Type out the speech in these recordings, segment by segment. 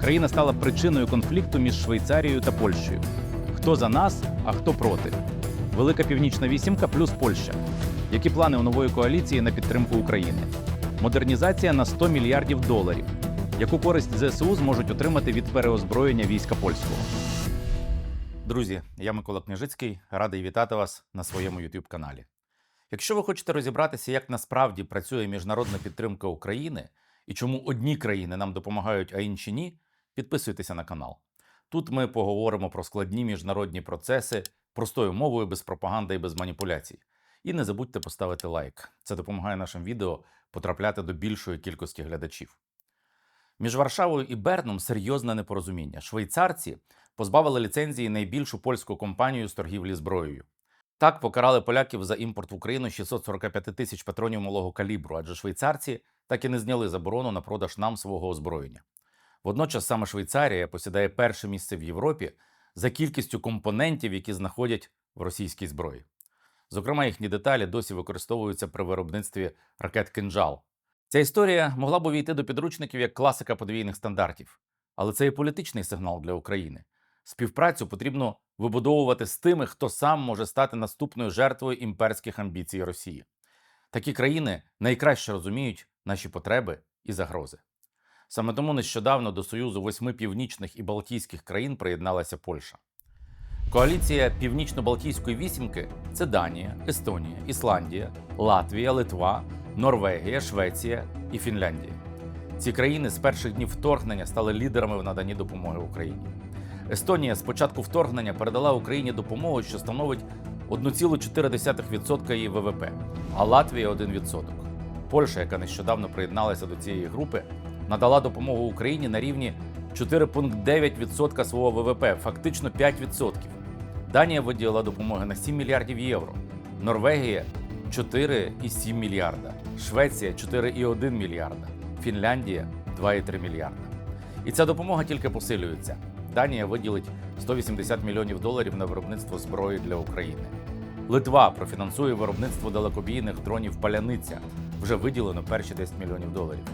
Країна стала причиною конфлікту між Швейцарією та Польщею. Хто за нас, а хто проти? Велика Північна вісімка плюс Польща. Які плани у нової коаліції на підтримку України? Модернізація на 100 мільярдів доларів. Яку користь ЗСУ зможуть отримати від переозброєння війська польського? Друзі, я Микола Княжицький, радий вітати вас на своєму youtube каналі. Якщо ви хочете розібратися, як насправді працює міжнародна підтримка України і чому одні країни нам допомагають, а інші ні, підписуйтеся на канал. Тут ми поговоримо про складні міжнародні процеси простою мовою, без пропаганди і без маніпуляцій. І не забудьте поставити лайк. Це допомагає нашим відео потрапляти до більшої кількості глядачів. Між Варшавою і Берном серйозне непорозуміння. Швейцарці позбавили ліцензії найбільшу польську компанію з торгівлі зброєю. Так покарали поляків за імпорт в Україну 645 тисяч патронів малого калібру, адже швейцарці так і не зняли заборону на продаж нам свого озброєння. Водночас саме Швейцарія посідає перше місце в Європі за кількістю компонентів, які знаходять в російській зброї. Зокрема, їхні деталі досі використовуються при виробництві ракет «Кинжал». Ця історія могла б увійти до підручників як класика подвійних стандартів, але це і політичний сигнал для України. Співпрацю потрібно вибудовувати з тими, хто сам може стати наступною жертвою імперських амбіцій Росії. Такі країни найкраще розуміють наші потреби і загрози. Саме тому нещодавно до Союзу восьми північних і Балтійських країн приєдналася Польща. Коаліція Північно-Балтійської вісімки це Данія, Естонія, Ісландія, Латвія, Литва, Норвегія, Швеція і Фінляндія. Ці країни з перших днів вторгнення стали лідерами в наданні допомоги Україні. Естонія з початку вторгнення передала Україні допомогу, що становить 1,4% її ВВП, а Латвія 1%. Польща, яка нещодавно приєдналася до цієї групи, надала допомогу Україні на рівні 4,9% свого ВВП, фактично 5%. Данія виділила допомоги на 7 мільярдів євро, Норвегія 4,7 мільярда, Швеція 4,1 мільярда, Фінляндія 2,3 мільярда. І ця допомога тільки посилюється. Данія виділить 180 мільйонів доларів на виробництво зброї для України. Литва профінансує виробництво далекобійних дронів Паляниця. Вже виділено перші 10 мільйонів доларів.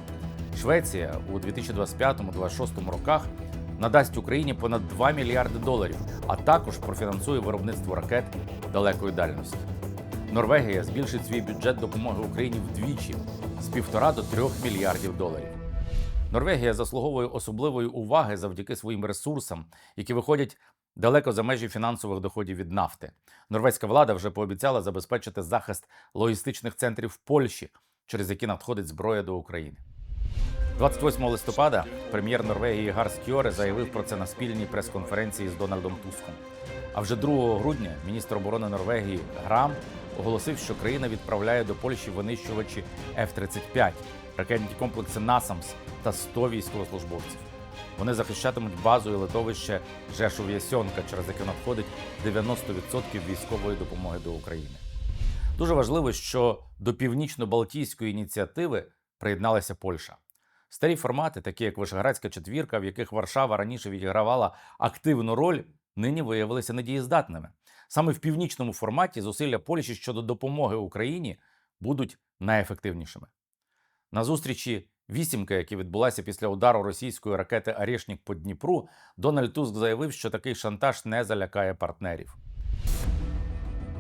Швеція у 2025-2026 роках надасть Україні понад 2 мільярди доларів, а також профінансує виробництво ракет далекої дальності. Норвегія збільшить свій бюджет допомоги Україні вдвічі з 1,5 до 3 мільярдів доларів. Норвегія заслуговує особливої уваги завдяки своїм ресурсам, які виходять далеко за межі фінансових доходів від нафти. Норвезька влада вже пообіцяла забезпечити захист логістичних центрів в Польщі, через які надходить зброя до України. 28 листопада прем'єр Норвегії Гарс Кьоре заявив про це на спільній прес-конференції з Дональдом Туском. А вже 2 грудня міністр оборони Норвегії Грам оголосив, що країна відправляє до Польщі винищувачі F-35, ракетні комплекси Насамс та 100 військовослужбовців. Вони захищатимуть базу і литовище Жешов Ясьонка, через яке надходить 90% військової допомоги до України. Дуже важливо, що до північно-балтійської ініціативи приєдналася Польща. Старі формати, такі як Вишеградська четвірка, в яких Варшава раніше відігравала активну роль, нині виявилися недієздатними. Саме в північному форматі зусилля Польщі щодо допомоги Україні будуть найефективнішими. На зустрічі вісімки, які відбулася після удару російської ракети Арішнік по Дніпру, Дональд Туск заявив, що такий шантаж не залякає партнерів.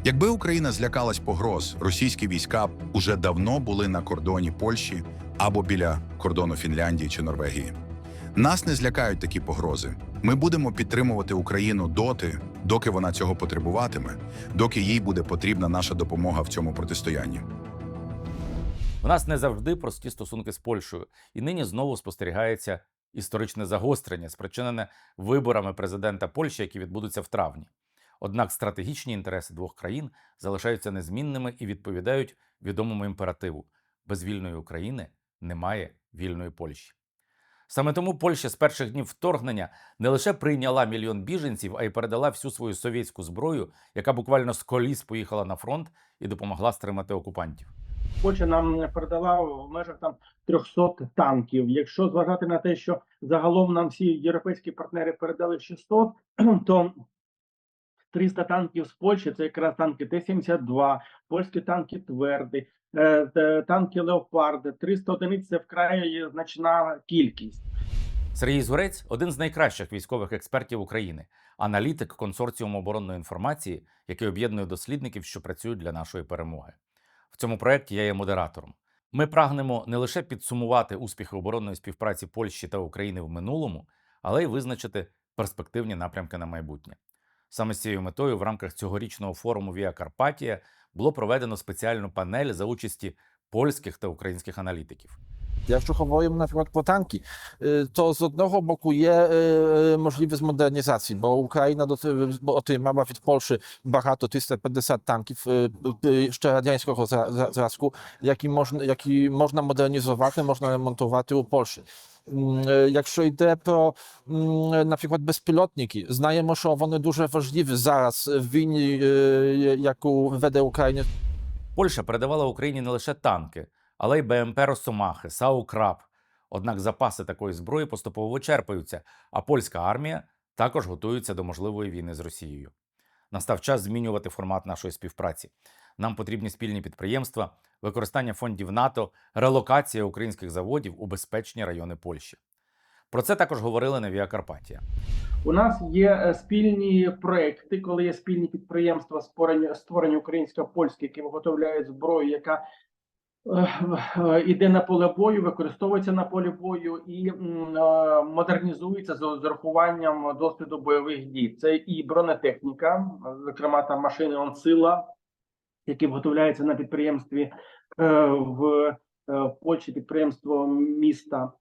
Якби Україна злякалась погроз, російські війська уже давно були на кордоні Польщі або біля кордону Фінляндії чи Норвегії. Нас не злякають такі погрози. Ми будемо підтримувати Україну доти, доки вона цього потребуватиме, доки їй буде потрібна наша допомога в цьому протистоянні. У нас не завжди прості стосунки з Польщею, і нині знову спостерігається історичне загострення, спричинене виборами президента Польщі, які відбудуться в травні. Однак стратегічні інтереси двох країн залишаються незмінними і відповідають відомому імперативу: без вільної України немає вільної Польщі. Саме тому Польща з перших днів вторгнення не лише прийняла мільйон біженців, а й передала всю свою совєтську зброю, яка буквально з коліс поїхала на фронт і допомогла стримати окупантів. Польща нам передала в межах там 300 танків. Якщо зважати на те, що загалом нам всі європейські партнери передали 600, то 300 танків з Польщі це якраз танки Т-72, польські танки тверді, е, танки Леопарди, 300 одиниць це вкрай значна кількість. Сергій Згурець один з найкращих військових експертів України, аналітик консорціуму оборонної інформації, який об'єднує дослідників, що працюють для нашої перемоги. В цьому проєкті я є модератором. Ми прагнемо не лише підсумувати успіхи оборонної співпраці Польщі та України в минулому, але й визначити перспективні напрямки на майбутнє. Саме з цією метою в рамках цьогорічного форуму Віа Карпатія було проведено спеціальну панель за участі польських та українських аналітиків. Якщо говоримо наприклад про танки, y, to z одного boku є y, możliwość modernizacji, bo Ukraina doty- від Польщі багато 350 танків ще радянського зра- зра- зразку, які можна, які можна модернізувати, можна ремонтувати у Польщі. Якщо йде про наприклад безпілотники, знаємо, що вони дуже важливі зараз в війні, е, яку веде Україна Польща передавала Україні не лише танки, але й БМП Росомахи, САУ Краб. Однак запаси такої зброї поступово вичерпуються, а польська армія також готується до можливої війни з Росією. Настав час змінювати формат нашої співпраці. Нам потрібні спільні підприємства, використання фондів НАТО, релокація українських заводів у безпечні райони Польщі. Про це також говорили на Віа Карпатія. У нас є е, спільні проекти, коли є спільні підприємства, створені, створені українсько-польські, які виготовляють зброю, яка е, е, іде на поле бою, використовується на полі бою і модернізується з урахуванням досвіду бойових дій. Це і бронетехніка, зокрема там машини «Онсила», які виготовляються на підприємстві е, в е, Польщі, підприємство міста.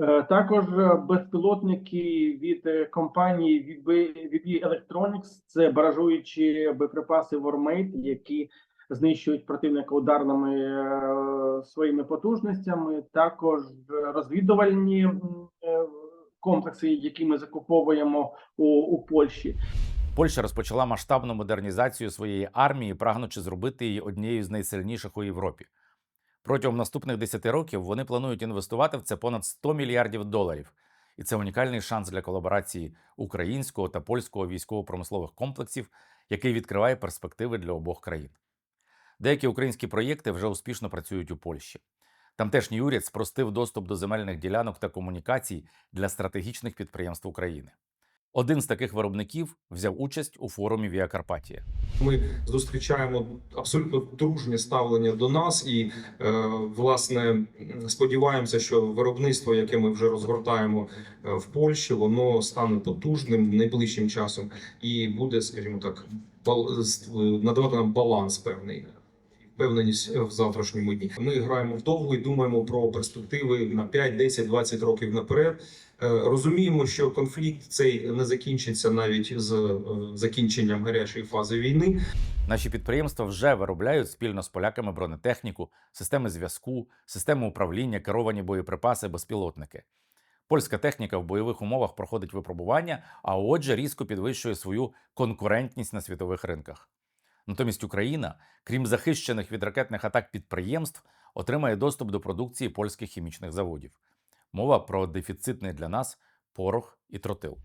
Е, Також безпілотники від компанії VB Electronics, це баражуючі боєприпаси Вормейт, які знищують противника ударними своїми потужностями. Також розвідувальні комплекси, які ми закуповуємо у, у Польщі. Польща розпочала масштабну модернізацію своєї армії, прагнучи зробити її однією з найсильніших у Європі. Протягом наступних 10 років вони планують інвестувати в це понад 100 мільярдів доларів. І це унікальний шанс для колаборації українського та польського військово-промислових комплексів, який відкриває перспективи для обох країн. Деякі українські проєкти вже успішно працюють у Польщі. Тамтешній уряд спростив доступ до земельних ділянок та комунікацій для стратегічних підприємств України. Один з таких виробників взяв участь у форумі Віа Карпатія. Ми зустрічаємо абсолютно дружнє ставлення до нас, і е, власне сподіваємося, що виробництво, яке ми вже розгортаємо е, в Польщі, воно стане потужним найближчим часом і буде, скажімо так, бал- надавати нам баланс певний. Впевненість в завтрашньому дні. Ми граємо вдовго і думаємо про перспективи на 5, 10, 20 років наперед. Е, Розуміємо, що конфлікт цей не закінчиться навіть з е, закінченням гарячої фази війни. Наші підприємства вже виробляють спільно з поляками бронетехніку, системи зв'язку, системи управління, керовані боєприпаси, безпілотники. Польська техніка в бойових умовах проходить випробування, а отже, різко підвищує свою конкурентність на світових ринках. Натомість Україна, крім захищених від ракетних атак підприємств, отримає доступ до продукції польських хімічних заводів. Мова про дефіцитний для нас порох і тротил.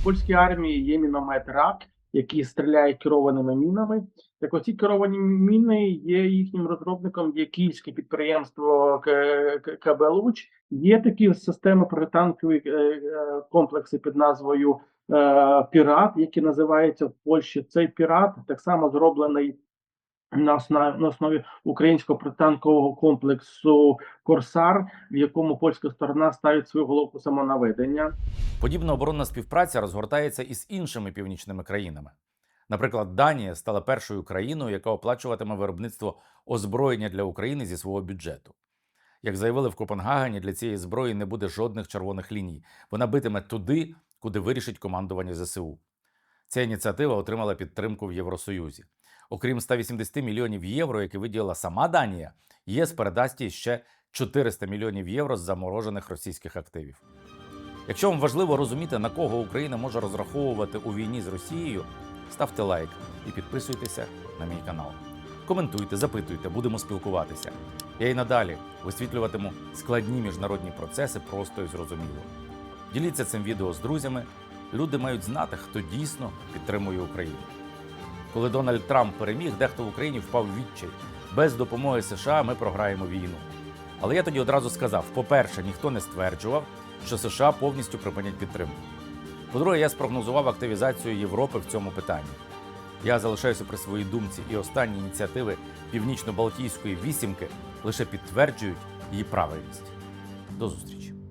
В польській армії є міномет РАК, які стріляють керованими мінами. Так оці керовані міни є їхнім розробником, є київське підприємство К- К- КБ Луч. Є такі системи протитанкові е, е, комплекси під назвою Пірат, які називаються в Польщі. Цей пірат так само зроблений на основі, на основі українського протитанкового комплексу Корсар, в якому польська сторона ставить свою головку самонаведення. Подібна оборонна співпраця розгортається і з іншими північними країнами. Наприклад, Данія стала першою країною, яка оплачуватиме виробництво озброєння для України зі свого бюджету. Як заявили в Копенгагені, для цієї зброї не буде жодних червоних ліній. Вона битиме туди, куди вирішить командування ЗСУ. Ця ініціатива отримала підтримку в Євросоюзі. Окрім 180 мільйонів євро, які виділила сама Данія, ЄС передасть їй ще 400 мільйонів євро з заморожених російських активів. Якщо вам важливо розуміти, на кого Україна може розраховувати у війні з Росією, ставте лайк і підписуйтеся на мій канал. Коментуйте, запитуйте, будемо спілкуватися. Я і надалі висвітлюватиму складні міжнародні процеси просто і зрозуміло. Діліться цим відео з друзями. Люди мають знати, хто дійсно підтримує Україну. Коли Дональд Трамп переміг, дехто в Україні впав в відчай. Без допомоги США ми програємо війну. Але я тоді одразу сказав: по-перше, ніхто не стверджував, що США повністю припинять підтримку. По-друге, я спрогнозував активізацію Європи в цьому питанні. Я залишаюся при своїй думці, і останні ініціативи Північно-Балтійської вісімки лише підтверджують її правильність. До зустрічі!